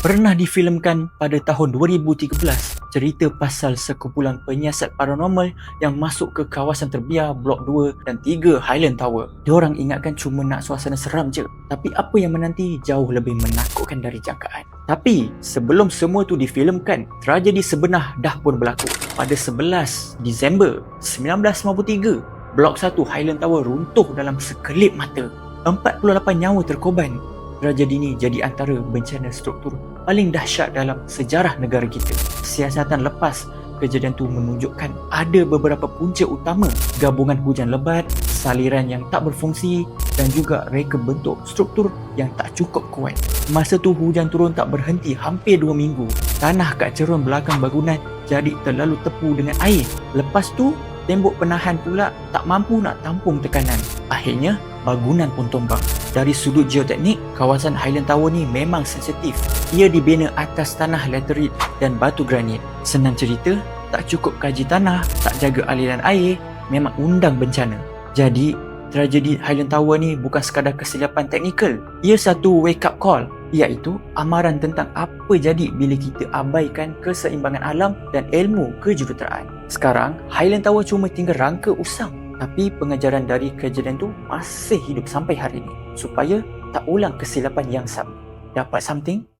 Pernah difilmkan pada tahun 2013 cerita pasal sekumpulan penyiasat paranormal yang masuk ke kawasan terbiar Blok 2 dan 3 Highland Tower. Diorang ingatkan cuma nak suasana seram je. Tapi apa yang menanti jauh lebih menakutkan dari jangkaan. Tapi sebelum semua tu difilmkan, tragedi sebenar dah pun berlaku. Pada 11 Disember 1953, Blok 1 Highland Tower runtuh dalam sekelip mata. 48 nyawa terkorban tragedi ini jadi antara bencana struktur paling dahsyat dalam sejarah negara kita. Siasatan lepas kejadian itu menunjukkan ada beberapa punca utama gabungan hujan lebat, saliran yang tak berfungsi dan juga reka bentuk struktur yang tak cukup kuat. Masa tu hujan turun tak berhenti hampir 2 minggu. Tanah kat cerun belakang bangunan jadi terlalu tepu dengan air. Lepas tu tembok penahan pula tak mampu nak tampung tekanan. Akhirnya bangunan pun tumbang. Dari sudut geoteknik, kawasan Highland Tower ni memang sensitif. Ia dibina atas tanah laterit dan batu granit. Senang cerita, tak cukup kaji tanah, tak jaga aliran air, memang undang bencana. Jadi, tragedi Highland Tower ni bukan sekadar kesilapan teknikal. Ia satu wake up call iaitu amaran tentang apa jadi bila kita abaikan keseimbangan alam dan ilmu kejuruteraan. Sekarang, Highland Tower cuma tinggal rangka usang tapi pengajaran dari kejadian tu masih hidup sampai hari ini supaya tak ulang kesilapan yang sama. Dapat something?